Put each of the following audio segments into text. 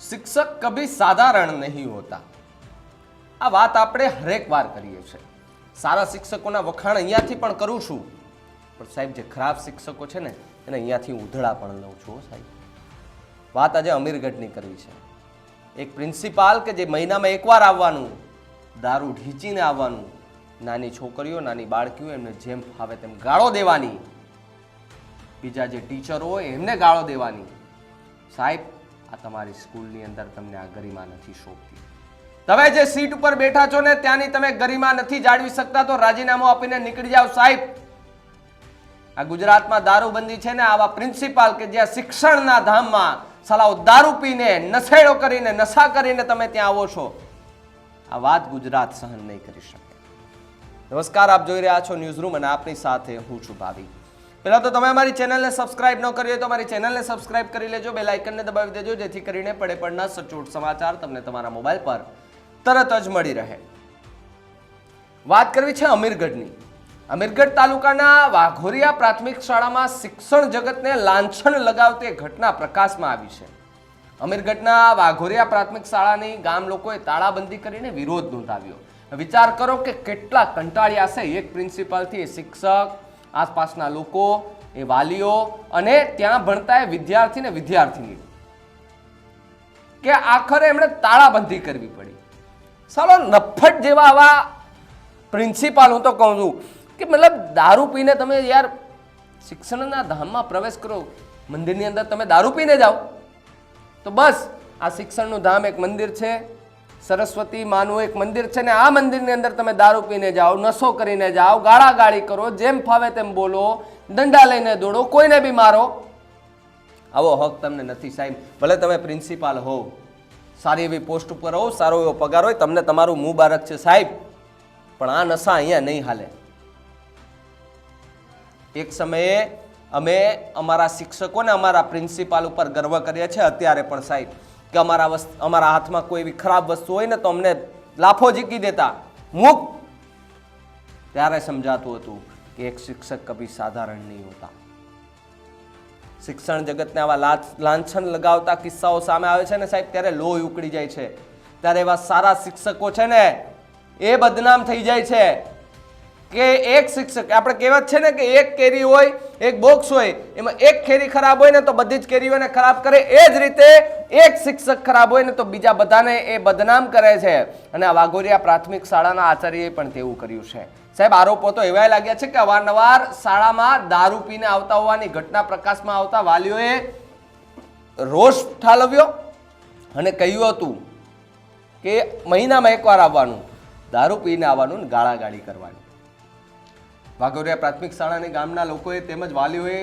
શિક્ષક કભી સાધારણ નહીં હોતા. આ વાત આપણે હરેક વાર કરીએ છીએ. સારા શિક્ષકોના વખાણ અહીંયાથી પણ કરું છું. પણ સાહેબ, જે ખરાબ શિક્ષકો છે ને, એને અહીંયાથી ઉધડા પણ લઉં છું સાહેબ. વાત આજે અમીરગઢની કરવી છે. એક પ્રિન્સિપાલ કે જે મહિનામાં એકવાર આવવાનું, દારૂ ઢીંચીને આવવાનું, નાની છોકરીઓ, નાની બાળકીઓ એમને જેમ ફાવે તેમ ગાળો દેવાની. બીજા જે ટીચરો હોય એમને ગાળો દેવાની. સાહેબ આ તમારી સ્કૂલની અંદર તમને આ ગરિમા નથી શોભતી. તમે જે સીટ ઉપર બેઠા છો ને ત્યાંની તમે ગરિમા નથી જાળવી શકતા, તો રાજીનામું આપીને નીકળી જાઓ સાહેબ. આ ગુજરાતમાં દારૂબંધી છે ને, આવા પ્રિન્સિપાલ કે જ્યાં શિક્ષણના ધામમાં સલાહ દારૂ પીને, નશેડો કરીને, નશા કરીને તમે ત્યાં આવો છો. આ વાત ગુજરાત સહન નહીં કરી શકે. નમસ્કાર, આપ જોઈ રહ્યા છો ન્યૂઝ રૂમ અને આપની સાથે હું છું ભાવી પહેલા તો તમે અમારી ચેનલને સબસ્ક્રાઇબ ન કરી હોય તો અમારી ચેનલને સબસ્ક્રાઇબ કરી લેજો બે લાઇકનને દબાવી દેજો, જેથી કરીને પડે પડના સચોટ સમાચાર તમને તમારા મોબાઈલ પર તરત જ મળી રહે. વાત કરવી છે અમીરગઢની. અમીરગઢ તાલુકાના વાઘોરિયા પ્રાથમિક શાળામાં શિક્ષણ જગતને લાંછન લગાવતી ઘટના પ્રકાશમાં આવી છે. અમીરગઢના વાઘોરિયા પ્રાથમિક શાળાની ગામ લોકોએ તાળાબંધી કરીને વિરોધ નોંધાવ્યો. વિચાર કરો કે કેટલા કંટાળ્યા છે એક પ્રિન્સિપાલથી શિક્ષક આસપાસના લોકો, એ વાલીઓ અને ત્યાં ભણતા એ વિદ્યાર્થી ને વિદ્યાર્થીની. કે આખરે એમણે તાળાબંધી કરવી પડી. સાલો નફટ જેવા આવા પ્રિન્સિપાલ હું તો કહું છું કે મતલબ દારૂ પીને તમે યાર શિક્ષણના ધામમાં પ્રવેશ કરો, મંદિરની અંદર તમે દારૂ પીને જાઓ. તો બસ, આ શિક્ષણનું ધામ એક મંદિર છે. સરસ્વતી માનું એક મંદિર છે ને આ મંદિરની અંદર તમે દારૂ પીને જાઓ, નશો કરીને જાઓ, ગાળાગાળી કરો, જેમ ફાવે તેમ બોલો, દંડા લઈને દોડો, કોઈને બી મારો. આવો હક તમને નથી સાહેબ. ભલે તમે પ્રિન્સિપાલ હો સારી એવી પોસ્ટ ઉપર હો સારો એવો પગાર હોય, તમને તમારું મુબારક છે સાહેબ. પણ આ નશા અહીંયા નહીં હાલે. એક સમયે અમે અમારા શિક્ષકોને અમારા પ્રિન્સિપાલ ઉપર ગર્વ કરીએ છીએ, અત્યારે પણ સાહેબ. કે અમારા અમારા હાથમાં કોઈ એવી ખરાબ વસ્તુ હોય ને તો અમને લાફો ઝીકી દેતા. મુક! ત્યારે સમજાતું હતું કે એક શિક્ષક કભી સાધારણ નહીં હોતા. શિક્ષણ જગતને આવા લાંછન લગાવતા કિસ્સાઓ સામે આવે છે ને સાહેબ, ત્યારે લોહી ઉકળી જાય છે. ત્યારે એવા સારા શિક્ષકો છે ને, એ બદનામ થઈ જાય છે. કે એક શિક્ષક, આપણે કહેવત છે ને કે એક કેરી હોય, એક બોક્સ હોય, એમાં એક કેરી ખરાબ હોય ને તો બધી જ કેરીઓને ખરાબ કરે. એ જ રીતે એક શિક્ષક ખરાબ હોય ને તો બીજા બધાને એ બદનામ કરે છે. અને આ વાઘોરિયા પ્રાથમિક શાળાના આચાર્યએ પણ તેવું કર્યું છે. સાહેબ, આરોપો તો એવાય લાગ્યા છે કે અવારનવાર શાળામાં દારૂ પીને આવતા હોવાની ઘટના પ્રકાશમાં આવતા વાલીઓએ રોષ ઠાલવ્યો અને કહ્યું હતું કે મહિનામાં એકવાર આવવાનું, દારૂ પીને આવવાનું ને ગાળાગાળી કરવાની. વાઘોરિયા પ્રાથમિક શાળાની ગામના લોકોએ તેમજ વાલીઓએ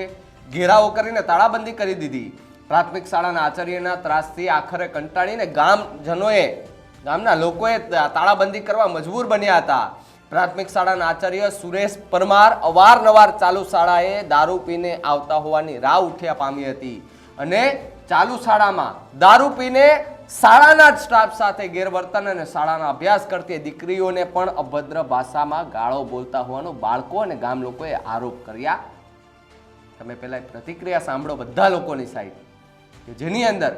ઘેરાવો કરીને તાળાબંધી કરી દીધી. પ્રાથમિક શાળાના આચાર્યના ત્રાસથી આખરે કંટાળીને ગામજનોએ, ગામના લોકોએ તાળાબંધી કરવા મજબૂર બન્યા હતા. પ્રાથમિક શાળાના આચાર્ય સુરેશ પરમાર અવારનવાર ચાલુ શાળાએ દારૂ પીને આવતા હોવાની રાહ ઉઠ્યા પામી હતી. અને ચાલુ શાળામાં દારૂ પીને શાળાના જ સ્ટાફ સાથે ગેરવર્તન અને શાળાના અભ્યાસ કરતી દીકરીઓને પણ અભદ્ર ભાષામાં ગાળો બોલતા હોવાનો બાળકો અને ગામ લોકોએ આરોપ કર્યા. તમે પહેલા પ્રતિક્રિયા સાંભળો બધા લોકોની સાઈડ કે જેની અંદર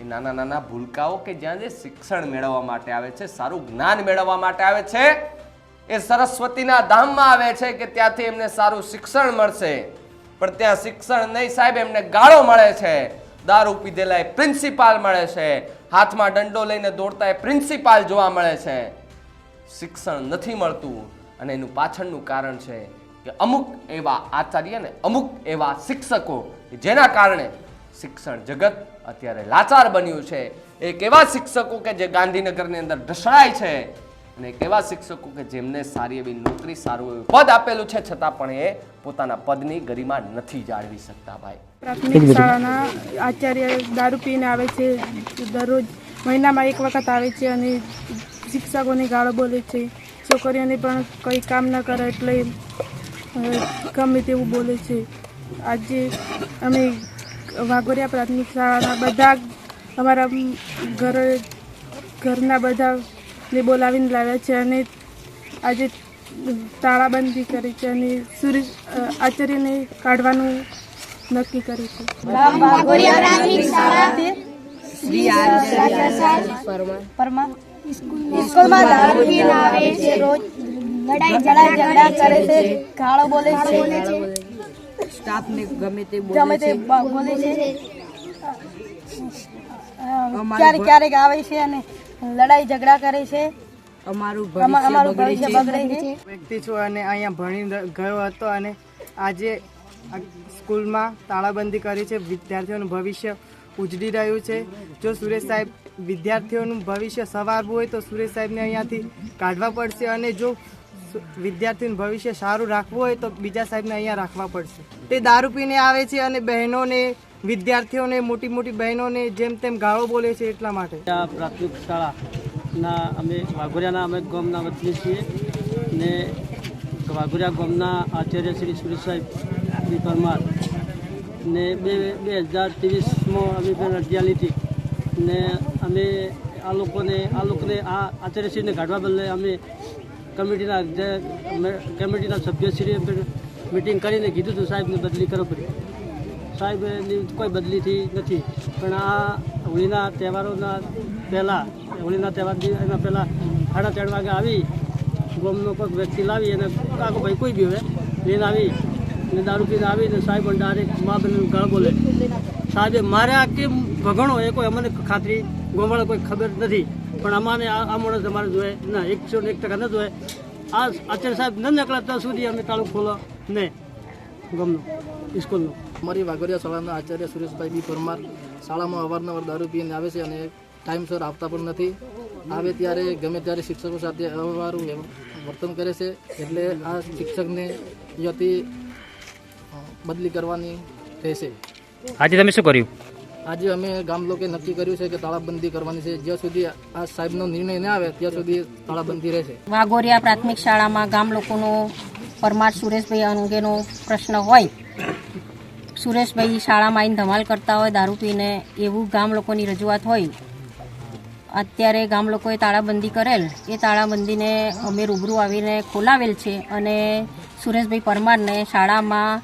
એ નાના નાના ભૂલકાઓ કે જ્યાં જે શિક્ષણ મેળવવા માટે આવે છે, સારું જ્ઞાન મેળવવા માટે આવે છે, એ સરસ્વતીના ધામમાં આવે છે કે ત્યાંથી એમને સારું શિક્ષણ મળશે. પણ ત્યાં શિક્ષણ નહીં સાહેબ, એમને ગાળો મળે છે. દારૂ પીધેલા એ પ્રિન્સિપાલ મળે છે. હાથમાં દંડો લઈને દોડતા એ પ્રિન્સિપાલ જોવા મળે છે. શિક્ષણ નથી મળતું અને એનું પાછળનું કારણ છે કે અમુક એવા આચાર્ય ને અમુક એવા શિક્ષકો જેના કારણે શિક્ષણ જગત અત્યારે લાચાર બન્યું છે. એક એવા શિક્ષકો કે જે ગાંધીનગરની અંદર ઢસડાય છે અને એક એવા શિક્ષકો કે જેમને સારી એવી નોકરી સારું એવું પદ આપેલું છે, છતાં પણ એ પોતાના પદની ગરિમા નથી જાળવી શકતા ભાઈ. પ્રાથમિક શાળાના આચાર્ય દારૂ પીને આવે છે. દરરોજ મહિનામાં એક વખત આવે છે અને શિક્ષકોને ગાળો બોલે છે. છોકરીઓને પણ કંઈ કામ ન કરે એટલે ગમે તેવું બોલે છે. આજે અમે વાઘોરિયા પ્રાથમિક શાળાના બધા અમારા ઘર ઘરના બધાને બોલાવીને લાવ્યા છે અને આજે તાળાબંધી કરી છે અને સૂર્ય આચાર્યને કાઢવાનું નક્કી કરી છે. સ્કૂલમાં દારૂ પીને આવે છે રોજ. લડાઈ ઝઘડા કરે છે. ગાળો બોલે છે. સ્ટાફને ગમે તે ગમે તે છે. બોલે છે. ક્યારેક ક્યારેક આવે છે અને લડાઈ ઝઘડા કરે છે. અમારું ભવિષ્ય અમારું બગડે ભવિષ્ય છે. બગડે છે. વ્યક્તિ છું અને અહીંયા ભણી ગયો હતો અને આજે સ્કૂલમાં તાળાબંધી કરી છે, વિદ્યાર્થીઓનું ભવિષ્ય ઉજળી રહ્યું છે. જો સુરેશ સાહેબ વિદ્યાર્થીઓનું ભવિષ્ય સવારવું હોય તો સુરેશ સાહેબને અહીંયાથી કાઢવા પડશે અને જો વિદ્યાર્થીઓનું ભવિષ્ય સારું રાખવું હોય તો બીજા સાહેબને અહીંયા રાખવા પડશે. તે દારૂ પીને આવે છે અને બહેનોને, વિદ્યાર્થીઓને મોટી મોટી બહેનોને જેમ તેમ ગાળો બોલે છે એટલા માટે. આ પ્રાથમિક શાળાના અમે, વાઘોરિયાના અમે ગામના વતની છીએ ને વાઘોરિયા ગામના આચાર્ય શ્રી સુરેશ સાહેબ શ્રી પરમાર ને બે બે હજાર ત્રેવીસમાં અમે બેન અરજી લીધી. ને અમે આ લોકોને આ લોકોને આ આચાર્યશ્રીને કાઢવા બદલે અમે કમિટીના કમિટીના સભ્યશ્રીએ મિટિંગ કરીને કીધું હતું સાહેબને બદલી કરો પડી. સાહેબની કોઈ બદલી થઈ નથી. પણ આ હોળીના તહેવારોના પહેલાં, હોળીના તહેવાર એના પહેલાં સાડા ત્રણ વાગે આવી, ગોમનો કોઈક વ્યક્તિ લાવી અને કાકો ભાઈ કોઈ બી હવે લઈને આવી. ને દારૂ પીને આવીને સાહેબ ડાયરેક્ટ મા બહેનનું ગળ બોલે. સાહેબે માર્યા કે ભગણો એ કોઈ અમને ખાતરી ગોમવાળા કોઈ ખબર નથી. પણ અમારે આ આ માણસ અમારે જોઈએ ના એકસો ને એક ટકા ન જોઈએ આ આચાર્ય સાહેબ ન નીકળ્યા ત્યાં સુધી અમે તાળું ખોલો ને ગમનું સ્કૂલનું અમારી વાઘોડિયા શાળાના આચાર્ય સુરેશભાઈ બી પરમાર શાળામાં અવારનવાર દારૂ પીને આવે છે અને ટાઈમસર આવતા પણ નથી. આવે ત્યારે ગમે ત્યારે શિક્ષકો સાથે અવારું વર્તન કરે છે. એટલે આ શિક્ષકને અ, બદલી કરવાની રહેશે. આજે તમે શું કર્યું? આજે અમે ગામ લોકોએ નક્કી કર્યું છે કે તાળાબંધી કરવાની છે. જ્યાં સુધી આ સાહેબનો નિર્ણય ન આવે ત્યાં સુધી તાળાબંધી રહેશે. વાઘોરિયા પ્રાથમિક શાળામાં ગામ લોકોનો પરમાર સુરેશભાઈ અંગેનો પ્રશ્ન હોય. સુરેશભાઈ શાળામાં આવીને ધમાલ કરતા હોય દારૂ પીને એવું ગામ લોકોની રજૂઆત હોય. અત્યારે ગામ લોકોએ તાળાબંધી કરેલ. એ તાળાબંધીને અમે રૂબરૂ આવીને ખોલાવેલ છે અને સુરેશભાઈ પરમારને શાળામાં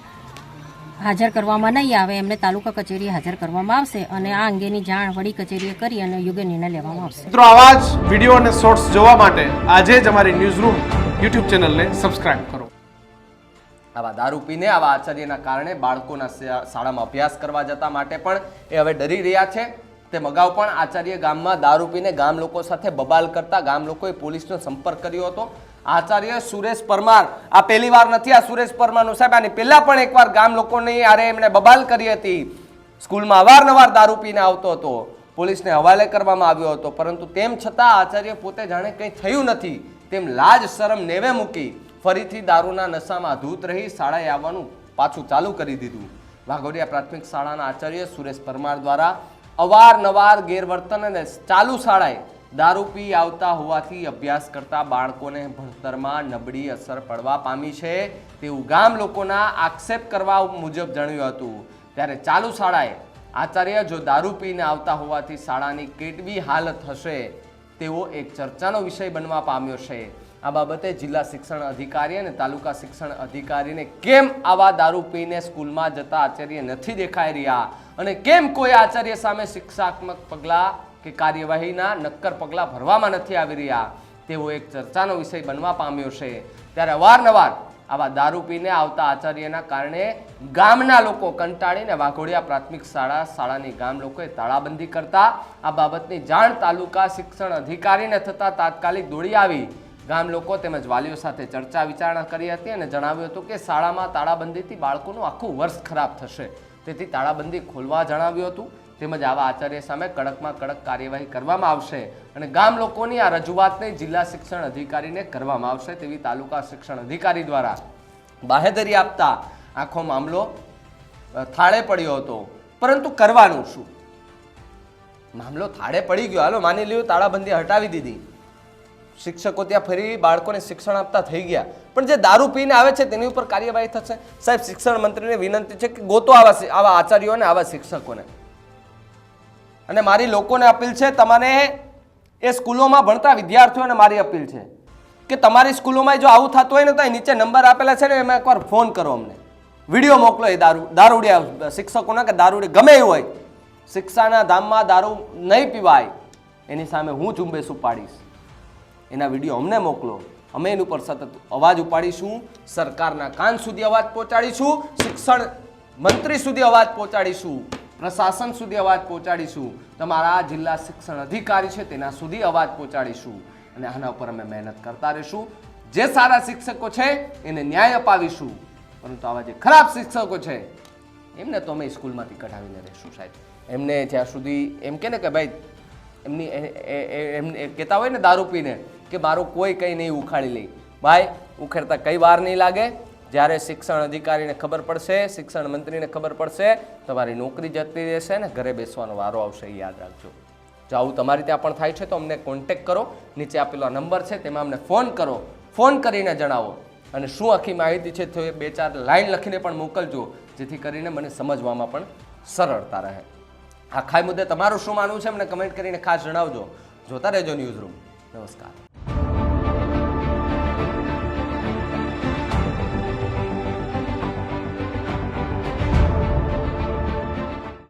હાજર કરવામાં નહીં આવે એમને તાલુકા કચેરીએ હાજર કરવામાં આવશે અને આ અંગેની જાણ વડી કચેરીએ કરી અને યોગ્ય નિર્ણય લેવામાં આવશે. મિત્રો આવા જ વીડિયો અને શોર્ટ્સ જોવા માટે આજે જ અમારી ન્યૂઝ રૂમ યુટ્યુબ ચેનલને સબસ્ક્રાઇબ કરો. આવા દારૂ પીને આવા આચાર્યના કારણે બાળકોના શાળામાં અભ્યાસ કરવા જતા માટે પણ એ હવે ડરી રહ્યા છે. તેમ અગાઉ પણ આચાર્ય ગામમાં દારૂ પીને ગામ લોકો સાથે બબાલ કરતા ગામ લોકોએ પોલીસનો સંપર્ક કર્યો હતો. આચાર્ય સુરેશ પરમાર. આ પહેલી વાર નથી, આ સુરેશ પરમારનું સાહેબ, આની પહેલા પણ એકવાર ગામ લોકોની આરે એમણે બબાલ કરી હતી. સ્કૂલમાં અવારનવાર દારૂ પીને આવતો હતો. પોલીસને હવાલે કરવામાં આવ્યો હતો. પરંતુ તેમ છતાં આચાર્ય પોતે જાણે કંઈ થયું નથી. તેમ લાજ શરમ નેવે મૂકી ફરીથી દારૂના નશામાં ધૂત રહી શાળાએ આવવાનું પાછું ચાલુ કરી દીધું. વાઘોડિયા પ્રાથમિક શાળાના આચાર્ય સુરેશ પરમાર દ્વારા અવારનવાર ગેરવર્તન અને ચાલુ શાળાએ દારૂ પી આવતા હોવાથી અભ્યાસ કરતા બાળકોને ભણતરમાં નબળી અસર પડવા પામી છે. તેવું ગામ લોકોના આક્ષેપ કરવા મુજબ જણાવ્યું હતું. ત્યારે ચાલુ શાળાએ આચાર્ય જો દારૂ પીને આવતા હોવાથી શાળાની કેટલી હાલત હશે, તેવો એક ચર્ચાનો વિષય બનવા પામ્યો છે. આ બાબતે જિલ્લા શિક્ષણ અધિકારી અને તાલુકા શિક્ષણ અધિકારીને કેમ આવા દારૂ પીને સ્કૂલમાં જતા આચાર્ય નથી દેખાઈ રહ્યા? અને કેમ કોઈ આચાર્ય સામે શિક્ષાત્મક પગલાં કે કાર્યવાહીના નક્કર પગલાં ભરવામાં નથી આવી રહ્યા. તેવો એક ચર્ચાનો વિષય બનવા પામ્યો છે. ત્યારે અવારનવાર આવા દારૂ પીને આવતા આચાર્યના કારણે ગામના લોકો કંટાળીને વાઘોડિયા પ્રાથમિક શાળા, શાળાની ગામ લોકોએ તાળાબંધી કરતા આ બાબતની જાણ તાલુકા શિક્ષણ અધિકારીને થતાં તાત્કાલિક દોડી આવી. ગામ લોકો તેમજ વાલીઓ સાથે ચર્ચા વિચારણા કરી હતી અને જણાવ્યું હતું કે શાળામાં તાળાબંધીથી બાળકોનું આખું વર્ષ ખરાબ થશે. તેથી તાળાબંધી ખોલવા જણાવ્યું હતું. તેમજ આવા આચાર્ય સામે કડકમાં કડક કાર્યવાહી કરવામાં આવશે અને ગામ લોકોની આ રજૂઆતને જિલ્લા શિક્ષણ અધિકારીને કરવામાં આવશે તેવી તાલુકા શિક્ષણ અધિકારી દ્વારા બાહેધરી આપતા આખો મામલો થાળે પડ્યો હતો. પરંતુ કરવાનું શું? મામલો થાળે પડી ગયો. હાલો, માની લ્યો, તાળાબંધી હટાવી દીધી. શિક્ષકો ત્યાં ફરી બાળકોને શિક્ષણ આપતા થઈ ગયા. પણ જે દારૂ પીને આવે છે તેની ઉપર કાર્યવાહી થશે? સાહેબ, શિક્ષણ મંત્રીને વિનંતી છે કે ગોતો આવા આવા આચાર્યોને, આવા શિક્ષકોને. અને મારી લોકોને અપીલ છે, તમારે એ સ્કૂલોમાં ભણતા વિદ્યાર્થીઓને મારી અપીલ છે કે તમારી સ્કૂલોમાં જો આવું થતું હોય ને, તો નીચે નંબર આપેલા છે ને, એમાં એકવાર ફોન કરો અમને. વીડિયો મોકલો એ દારૂ દારૂડિયા શિક્ષકોના કે દારૂડી, ગમે એવું હોય. શિક્ષાના ધામમાં દારૂ નહીં પીવાય. એની સામે હું ઝુંબેશ ઉપાડીશ. એના વીડિયો અમને મોકલો. અમે એની ઉપર સતત અવાજ ઉપાડીશું, સરકારના કાન સુધી અવાજ પહોંચાડીશું, શિક્ષણ મંત્રી સુધી અવાજ પહોંચાડીશું. પ્રશાસન સુધી અવાજ પહોંચાડીશું. તમારા જિલ્લા શિક્ષણ અધિકારી છે, તેના સુધી અવાજ પહોંચાડીશું. અને આના ઉપર અમે મહેનત કરતા રહીશું. જે સારા શિક્ષકો છે, એને ન્યાય અપાવીશું. પરંતુ આવા જે ખરાબ શિક્ષકો છે, એમને તો અમે સ્કૂલમાંથી કઢાવીને રહીશું સાહેબ. એમને જ્યાં સુધી એમ કે ને કે ભાઈ, એમની એમને કહેતા હોય ને દારૂ પીને, કે મારું કોઈ કંઈ નહીં ઉખાડી લે. ભાઈ, ઉખેડતા કઈ વાર નહીં લાગે? જ્યારે શિક્ષણ અધિકારીને ખબર પડશે, શિક્ષણ મંત્રીને ખબર પડશે, તમારી નોકરી જતી રહેશે ને ઘરે બેસવાનો વારો આવશે, એ યાદ રાખજો. જો આવું તમારી ત્યાં પણ થાય છે, તો અમને કોન્ટેક કરો. નીચે આપેલો નંબર છે, તેમાં અમને ફોન કરો. ફોન કરીને જણાવો. અને શું આખી માહિતી છે, તો એ બે ચાર લાઈન લખીને પણ મોકલજો, જેથી કરીને મને સમજવામાં પણ સરળતા રહે. આ મુદ્દે તમારું શું માનવું છે મને કમેન્ટ કરીને ખાસ જણાવજો. જોતા રહેજો ન્યૂઝ રૂમ નમસ્કાર.